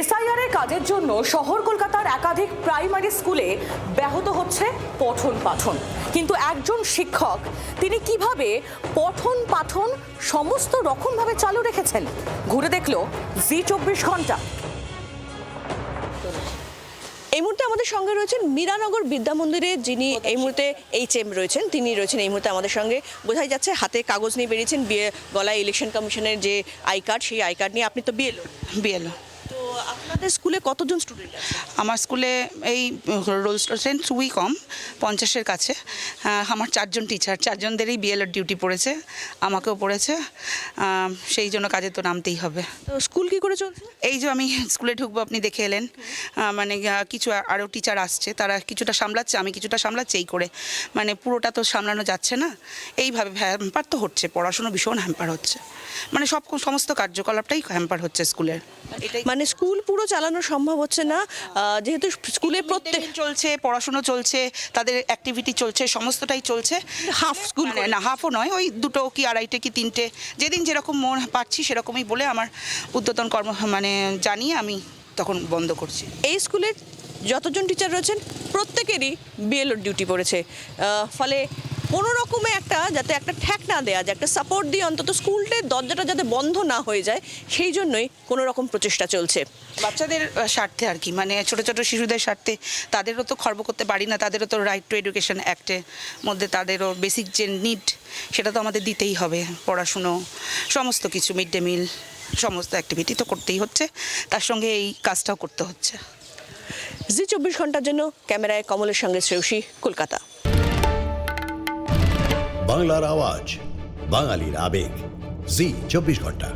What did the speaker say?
SIR এর কাজের জন্য শহর কলকাতার একাধিক প্রাইমারি স্কুলে ব্যাহত হচ্ছে পঠন পাঠন। কিন্তু একজন শিক্ষক তিনি কীভাবে পঠন পাঠন সমস্ত রকমভাবে চালু রেখেছেন? ঘুরে দেখল জি চব্বিশ ঘণ্টা। এই মুহূর্তে আমাদের সঙ্গে রয়েছেন মীরানগর বিদ্যা মন্দিরে যিনি এই মুহূর্তে এইচ এম রয়েছেন তিনি রয়েছেন এই মুহূর্তে আমাদের সঙ্গে। বোঝাই যাচ্ছে হাতে কাগজ নিয়ে বেরিয়েছেন বিয়ে গলায় ইলেকশন কমিশনের যে আই কার্ড সেই আই কার্ড নিয়ে আপনি তো বিএলও বিএলও তো আপনাদের স্কুলে কতজন স্টুডেন্ট আমার স্কুলে এই রোল স্টুডেন্ট খুবই কম পঞ্চাশের কাছে। আমার চারজন টিচার চারজনদেরই বিএলওর ডিউটি পড়েছে আমাকেও পড়েছে সেই জন্য কাজে তো নামতেই হবে। তো স্কুল কি করে চলছে? এই যে আমি স্কুলে ঢুকবো আপনি দেখে এলেন। মানে কিছু আরও টিচার আসছে তারা কিছুটা সামলাচ্ছে আমি কিছুটা সামলাচ্ছি এই করে। মানে পুরোটা তো সামলানো যাচ্ছে না। এইভাবে হ্যাম্পার তো হচ্ছে পড়াশুনো ভীষণ হ্যাম্পার হচ্ছে। মানে সব সমস্ত কার্যকলাপটাই হ্যাম্পার হচ্ছে স্কুলের। এটাই। মানে স্কুল পুরো চালানো সম্ভব হচ্ছে না। যেহেতু স্কুলে প্রত্যেক চলছে পড়াশুনো চলছে তাদের অ্যাক্টিভিটি চলছে সমস্তটাই চলছে। হাফ স্কুল মানে না হাফও নয় ওই দুটো কি আড়াইটে কি তিনটে যেদিন যেরকম মন পাচ্ছি সেরকমই বলে আমার উদ্যতন কর্ম মানে জানিয়ে আমি তখন বন্ধ করছি। এই স্কুলে যতজন টিচার রয়েছেন প্রত্যেকেরই বিএলওর ডিউটি পড়েছে। ফলে কোনো রকমে একটা যাতে একটা ঠ্যাক না দেওয়া যায় একটা সাপোর্ট দিয়ে অন্তত স্কুলটার দরজাটা যাতে বন্ধ না হয়ে যায় সেই জন্যই কোনো রকম প্রচেষ্টা চলছে। বাচ্চাদের স্বার্থে আর কি মানে ছোট ছোট শিশুদের স্বার্থে তাদেরও তো খর্ব করতে পারি না তাদেরও তো রাইট টু এডুকেশন অ্যাক্টের মধ্যে তাদেরও বেসিক যে নিড সেটা তো আমাদের দিতেই হবে পড়াশুনো সমস্ত কিছু মিড ডে মিল সমস্ত অ্যাক্টিভিটি তো করতেই হচ্ছে। তার সঙ্গে এই কাজটাও করতে হচ্ছে। জি চব্বিশ ঘণ্টার জন্য ক্যামেরায় কমলের সঙ্গে শ্রেয়সী কলকাতা। বাংলার আওয়াজ বাঙালির আবেগ। জি চব্বিশ ঘণ্টা।